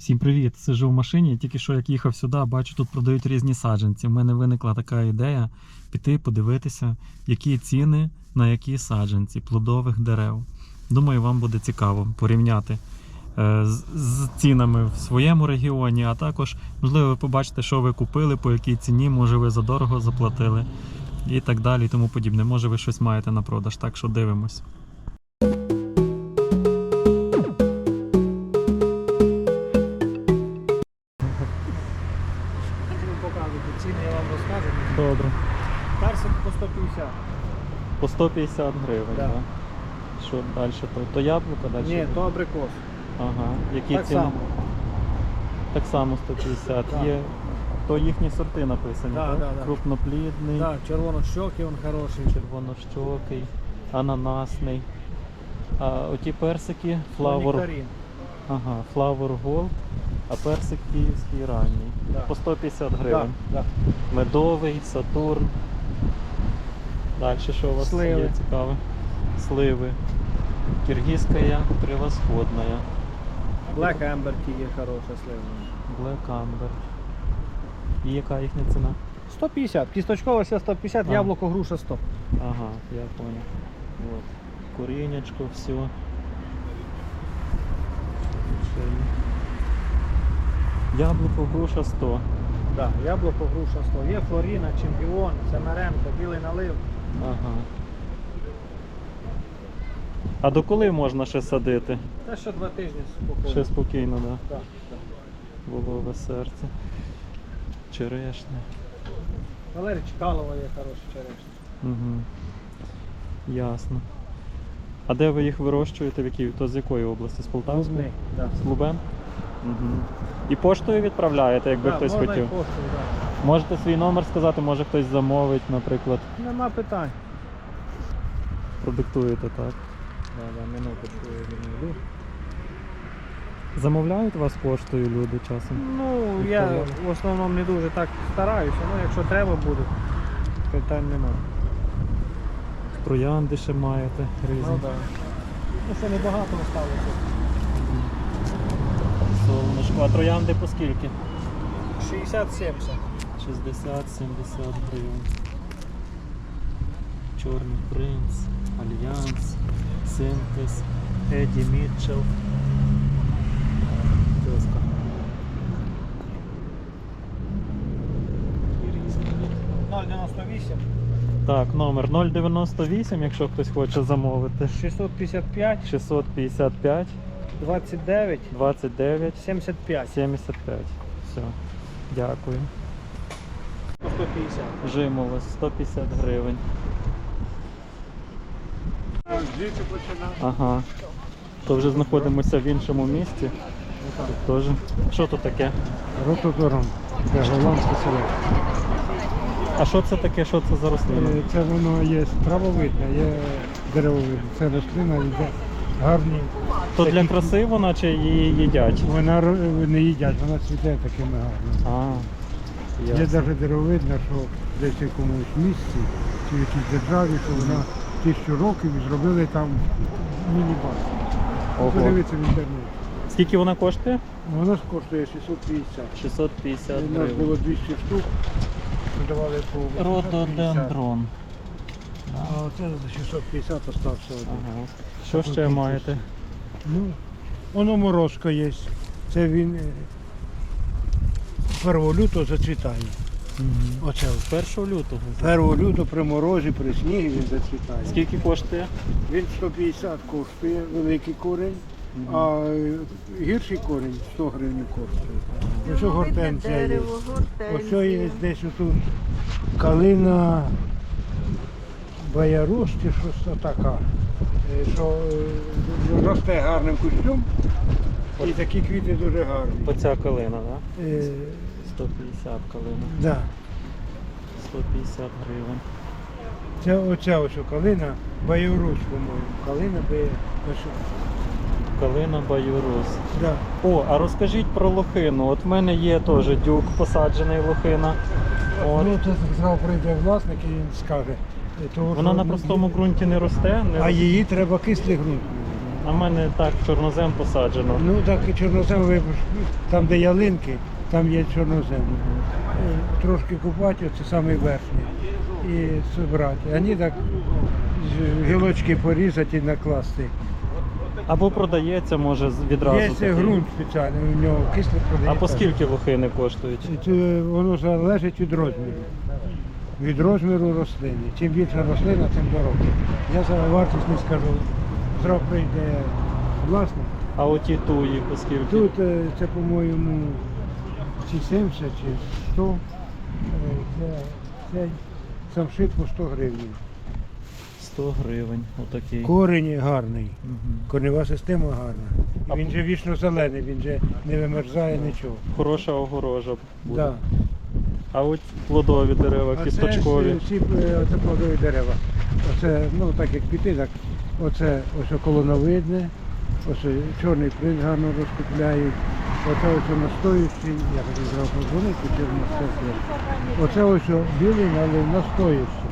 Всім привіт! Сижу в машині. Тільки що як їхав сюди, бачу, тут продають різні саджанці. У мене виникла така ідея піти подивитися, які ціни на які саджанці плодових дерев. Думаю, вам буде цікаво порівняти е, з, цінами в своєму регіоні, а також, можливо, ви побачите, що ви купили, по якій ціні, може ви задорого заплатили і так далі, і тому подібне. Може, ви щось маєте на продаж, так що дивимось. 150 гривень, Да. да. Що далі? То, то яблуко далі? Ні, то абрикос. Ага. Які Так ціни? само. Так само 150. Да. Є. То їхні сорти написані, Да, так? да, да. Крупноплідний, Так, червонощокий, він хороший. червонощокий, ананасний. А оті персики Нектарин. ага, Flower Gold, а персик київський ранній. Да. По 150 Да, гривень. да. Медовий, Сатурн. Далі що у вас Сливи. є цікаве? Сливи. Киргизская превосходная. Black Amber є хороша слива. Black Amber. І яка їхня ціна? 150. Кісточкова вся 150, А. яблуко груша 100. Ага, я понял. Вот. Куренечко, все. Яблуко, груша 100. Да, яблуко груша 100. Є Флоріна, Чемпіон, Семеренко, білий налив. Ага. А до коли можна ще садити? Та ще два тижні спокійно. Ще спокійно, так? Да? Так, так. Волове серце. Черешня. Валерій Чкалова є хороша черешня. Угу. Ясно. А де ви їх вирощуєте? В якій? То з якої області? З Полтавської? Клубний, да. З Лубен? Угу. І поштою відправляєте, якби Да, хтось можна хотів. і поштою, да. Можете свій номер сказати, може хтось замовить, наприклад. Нема питань. Продиктуєте так. Да, да, минуточку я відійду. Замовляють вас поштою люди часом? Ну, я в основному не дуже так стараюся, ну якщо треба буде, питань немає. Троянди ще маєте різні. Ну, да. ну ще небагато осталося. Солнышко. А троянди по скільки? 60-70. 60-70 гривень. Чорний принц, Альянс, Синтез, Еді Мітчелл. Тезка. І різні 098 Так, номер 098, якщо хтось хоче замовити. 655 655 29 29 75 75. Все. Дякую. 150. Жимоло 150 гривень. Звідси починав. Ага. То вже знаходимося в іншому місті. Тут теж. Що тут таке? Ротодором. Це голландське село. А що це таке? Що це за рослина? Е, Це воно є травовидне, є деревовидне. Це рослина йде гарні. То для краси вона чи її їдять? Вона ро- не їдять, вона цвіте такими гарними. А. Є ясно. навіть деревовидна, що десь в якомусь місці чи в якійсь державі, що вона тисячу років і зробили там міні-бар. Ого. Подивіться в інтернеті. Скільки вона коштує? Вона ж коштує 650. 650 У нас було 200 штук, продавали по 850. Рододендрон. А оце за 650 остався один. Ага. Що ще маєте? Ну, воно морозко є. Це він е, 1 лютого зацвітає. Оце. от. 1 лютого. 1 лютого при морозі, при снігі він зацвітає. Скільки коштує? Він 150 коштує, великий корінь, а е, гірший корінь 100 гривень коштує. Ось гортензія є. Ось є десь отут калина баяруш чи щось така. е, Що е, росте гарним кущом. І такі квіти дуже гарні. Оця калина, так? Е, 150 калина. да. 150 гривень. Це оця ось калина, баяруш, по-моєму. Калина баяруш. Калина Баюрус. Да. О, а розкажіть про лохину. От в мене є теж дюк посаджений лохина. От. Ну, це сказав, прийде власник і він скаже. е, того, Вона що- на простому ґрунті не росте. Не А її треба кислий ґрунт. На мене так чорнозем посаджено. Ну так і чорнозем, ви- там де ялинки, там є чорнозем. Е, Трошки купати, це самий верхній. І збирати. Вони так гілочки порізати і накласти. Або продається, може, відразу. Є такий. ґрунт спеціальний, у нього кисле А по скільки лохини коштують? Це Воно залежить від розміру. Від розміру рослини. Чим більша рослина, тим дорожче. Я за вартість не скажу. Зразу прийде власник. А оті туї по скільки? Тут е, це, по-моєму, чи 70, чи 100. Е, Це, це самшит по 100 гривень. 100 гривень. Отакий. Корінь гарний. Корнева система гарна. А І він же вічно зелений, він же не вимерзає нічого. Хороша огорожа буде. Да. А от плодові дерева, А кісточкові. Це всі е, оце плодові дерева. Оце, ну так як піти, так оце ось колоновидне, ось чорний принц гарно розкупляють. Оце ось настоючий, я хотів зразу подзвонити, чи настоящий. Оце ось білий, але настоючий.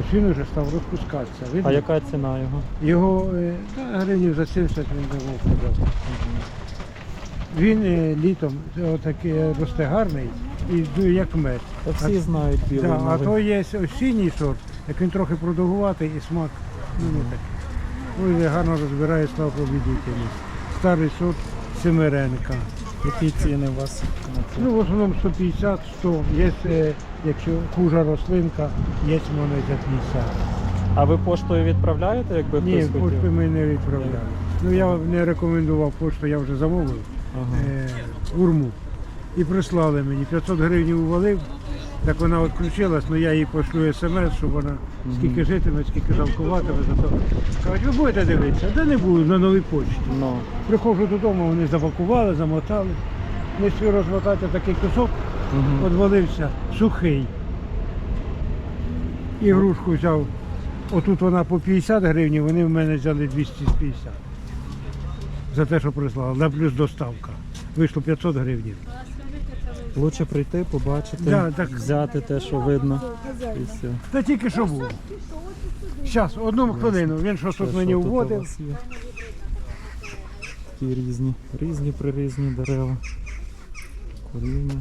Ось він вже став розпускатися. Видно? А яка ціна його? Його е, та, гривнів за 70 він давно продав. Він е, літом отакий е, росте гарний і дує як мед. Та всі знають білий. Да, а новий. то є осінній сорт, як він трохи продовгуватий і смак ну, не такий. Ой, гарно розбирає слава побідителі. Старий сорт Семеренка. Які ціни у вас на це? Ну, в основному 150, 100. Є, е, якщо хужа рослинка, є і за 50. А ви поштою відправляєте, якби Ні, хтось хотів? пошту ми не відправляли. Ну я не рекомендував пошту, я вже замовив Ага. е, урму. І прислали мені. 500 гривень увалив, так вона відключилась, але я їй пошлю смс, щоб вона скільки житиме, скільки жалкуватиме за то. Кажуть, ви будете дивитися? Да не буду, на новій почті. Ну, Приходжу додому, вони запакували, замотали. Не спів розмотати такий кусок, відвалився сухий. Ігрушку взяв. Отут вона по 50 гривень, вони в мене взяли 250. За те, що прислали. На плюс доставка. Вийшло 500 гривень. Лучше прийти, побачити, Да, так. взяти те, що видно. І все. Та тільки що було. Зараз, одну хвилину. Він щось тут мені що тут у вводив. вас є? Такі різні, різні прирізні дерева. Коріння.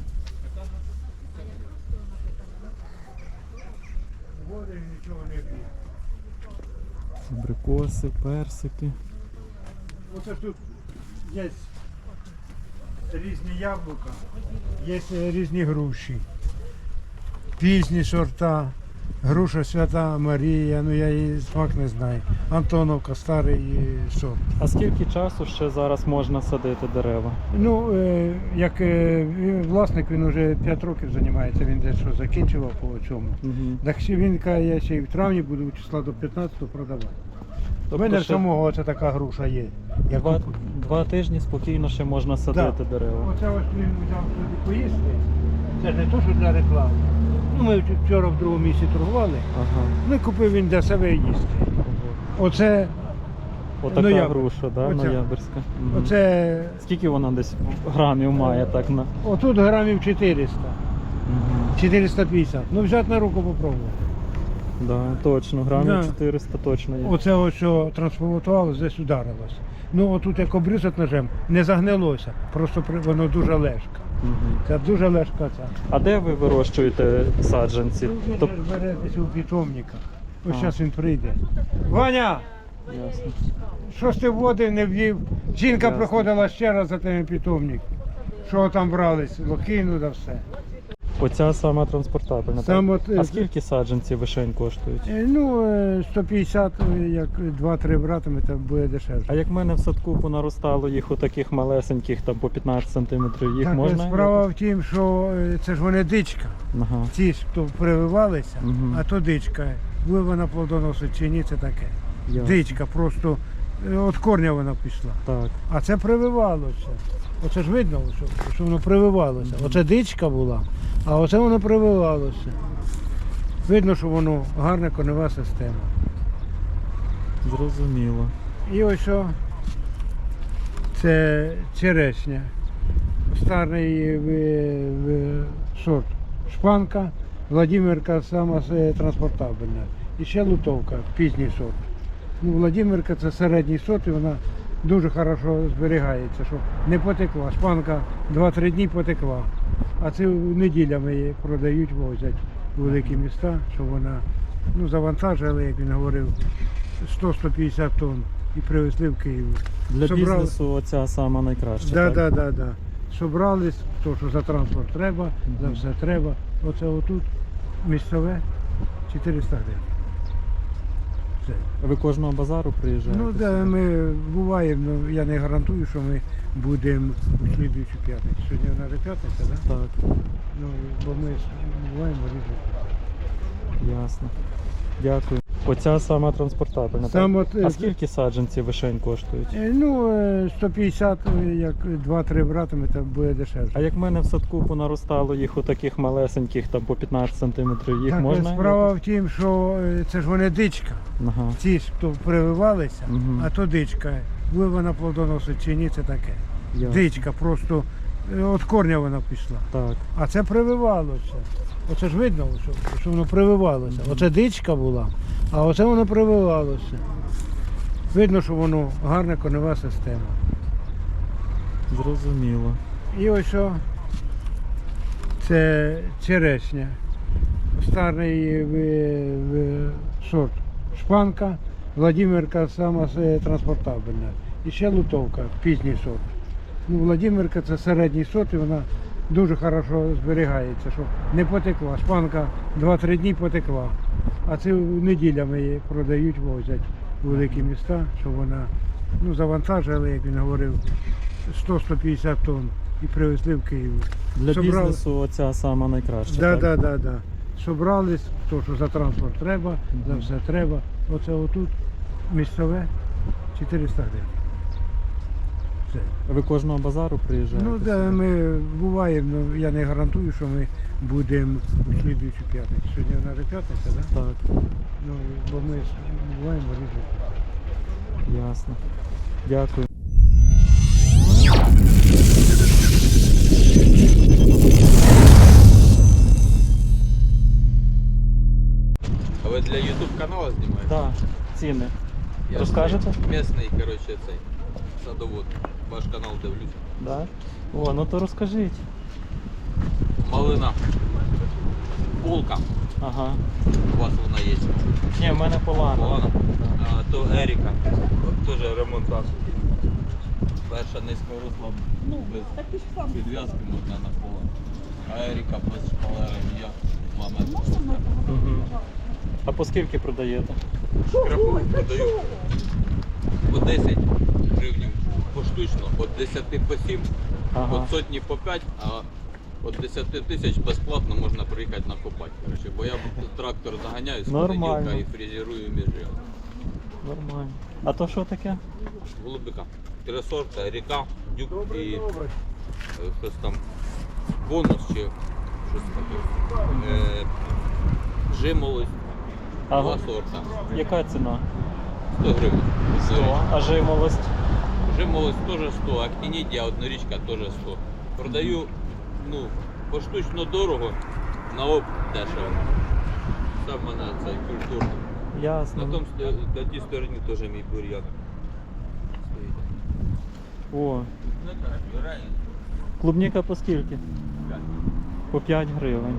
Абрикоси, персики. Оце ж тут є різні яблука, є е, різні груші, пізні сорта, груша Свята Марія, ну я її смак не знаю. Антоновка, старий е, сорт. А скільки часу ще зараз можна садити дерева? Ну, е, як е, власник, він вже 5 років займається, він дещо закінчував по цьому. Угу. Так ще він каже, я ще й в травні буду числа до 15 продавати. У Тобто мене ще самого оце така груша є. Я два, два тижні спокійно ще можна садити дерева. Оце ось він взяв собі поїсти. Це ж не то, що для реклами. Ну, ми вчора в другому місці торгували. Ага. Ну і купив він для себе їсти. Оце, Отака Ноябрь. груша, да? Оця. ноябрьська. Мгм. оце, Скільки вона десь грамів має так на. отут грамів 400, Угу. 450. Ну взяти на руку попробувати. Да, точно, грамів Да. 400 точно є. Оце ось що трансформувалося, десь ударилось. Ну отут як обрізати ножем, не загнилося, просто при- воно дуже лежка. Мгм. Це дуже лежка ця. А де ви вирощуєте саджанці? Він Тоб- бере десь у питомника. Ось А. зараз він прийде. Ваня! Ясно. Що ж ти вводив, не ввів? Жінка Ясно. приходила ще раз за тими питомник. Що там брались? Лохину да все. Оця сама транспортабельна. Сам так? от, е, А скільки саджанці вишень коштують? Е, Ну, е, 150, е, як 2-3 братиме, то буде дешевше. А як в мене в садку понаростало їх у таких малесеньких, там по 15 сантиметрів, їх так, е, можна? справа в тім, що е, це ж вони дичка. Ага. Ті ж, хто прививалися, Мгм. а то дичка. Ви вона плодоносить чи ні, це таке. ясно. Дичка, просто е, від корня вона пішла. Так. А це прививалося. Оце ж видно, що, що воно прививалося. Оце дичка була, а оце воно прививалося. Видно, що воно гарна корнева система. Зрозуміло. І ось що це черешня. Старий сорт. Шпанка, Владимирка сама е, транспортабельна. І ще лутовка, пізній сорт. Ну, Владимирка це середній сорт і вона дуже хорошо зберігається, щоб не потекла. Шпанка 2-3 дні потекла. А це неділями її продають, возять в великі міста, щоб вона ну, завантажили, як він говорив, 100-150 тонн і привезли в Київ. Для Собрали. бізнесу оця сама найкраща. Да, так? да, да, да. Собрались, то, що за транспорт треба, за все треба. Оце отут місцеве 400 гривень. Все. Ви кожного базару приїжджаєте? Ну, да, ми буваємо, ну, я не гарантую, що ми будемо у слідуючу п'ятницю. Сьогодні вона вже п'ятниця, так? Да? Так, Ну, бо ми буваємо різні. ясно. Дякую. Оця сама транспортабельна. Сам так? е, А скільки саджанці вишень коштують? Е, Ну, е, 150, е, як 2-3 братами, то буде дешевше. А як в мене в садку понаростало їх у таких малесеньких, там по 15 сантиметрів, їх так, можна? справа в тім, що е, це ж вони дичка. Ага. Ті ж, хто прививалися, Мгм. а то дичка. Буде вона плодоносить чи ні, це таке. ясно. Дичка, просто е, від корня вона пішла. Так. А це прививалося. Оце ж видно, що, що воно прививалося. Оце дичка була, а оце воно прививалося. Видно, що воно гарна конева система. Зрозуміло. І ось що це черешня. Старий сорт шпанка, Владимирка сама е, транспортабельна. І ще лутовка, пізній сорт. Ну, Владимирка це середній сорт і вона дуже хорошо зберігається, щоб не потекла. Шпанка 2-3 дні потекла. А це неділями її продають, возять в великі міста, щоб вона ну, завантажили, як він говорив, 100-150 тонн і привезли в Київ. Для Собрали. бізнесу оця сама найкраща. Да, так? да, да, да. Собрались, то, що за транспорт треба, за все треба. Оце отут місцеве 400 гривень. Все. Ви кожного базару приїжджаєте? Ну, да, ми буваємо, ну, я не гарантую, що ми будемо у слідуючу п'ятницю. Сьогодні вона вже п'ятниця, так? Да? Так, Ну, бо ми буваємо різні. ясно. Дякую. А ви для YouTube каналу знімаєте? Так, ціни. Я Розкажете? Місний, коротше, цей садовод. Ваш канал дивлюся. Да? О, ну то розкажіть. Малина. Полка. Ага. У вас вона є. Ні, в мене полана. Полана? А то Еріка. Теж ремонтаж. Перша низько росла. Ну, без підв'язки можна на поле. А Еріка без шпалери ніяк. Два метри. Угу. А по скільки продаєте? Шкрапу продаю по 10 гривень поштучно, від 10 по 7, Ага. від сотні по 5, а від 10 тисяч безплатно можна приїхати накопати. Коротше, бо я трактор заганяю з Нормально. понеділка і фрезерую між Нормально. А то що таке? голубика. Три сорта, ріка, дюк і е, щось там бонус чи щось таке. Е, жимолость, Ага. два сорта. Яка ціна? 100 гривень. 100. А жимолость? Жимолость теж 100, актинідія однорічка теж 100. Продаю ну, поштучно дорого, на оп дешево. В мене цей культурний. На, Ясно. том, ст- на тій стороні теж мій бур'ян. О, Ну клубніка по скільки? По 5 гривень.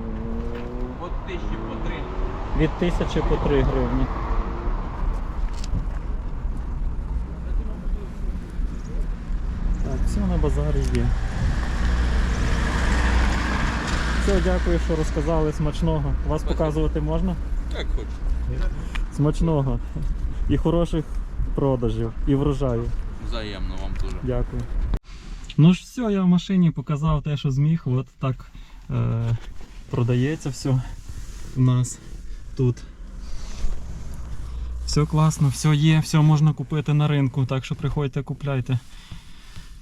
От тисячі по три. Від 1000 по 3 гривні. Так, все на базарі є. Все, дякую, що розказали смачного. Вас Спасибо. показувати можна? Як хочеш. Смачного. І хороших продажів, і врожаю. Взаємно вам теж. Дякую. Ну ж все, я в машині показав те, що зміг. От так е, продається все у нас тут. Все класно, все є, все можна купити на ринку, так що приходьте, купляйте.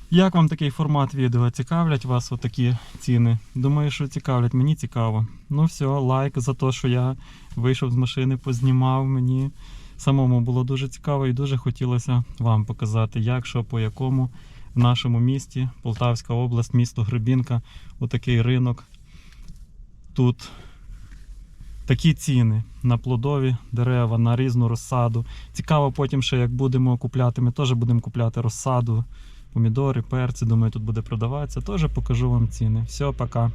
Як вам такий формат відео? Цікавлять вас отакі ціни? Думаю, що цікавлять, мені цікаво. Ну все, лайк за те, що я вийшов з машини, познімав. Мені самому було дуже цікаво і дуже хотілося вам показати, як, що, по якому в нашому місті, Полтавська область, місто Гребінка, отакий ринок. Тут такі ціни на плодові дерева, на різну розсаду. Цікаво потім ще як будемо купляти. Ми теж будемо купляти розсаду, помідори, перці. Думаю, тут буде продаватися. Теж покажу вам ціни. Все, пока.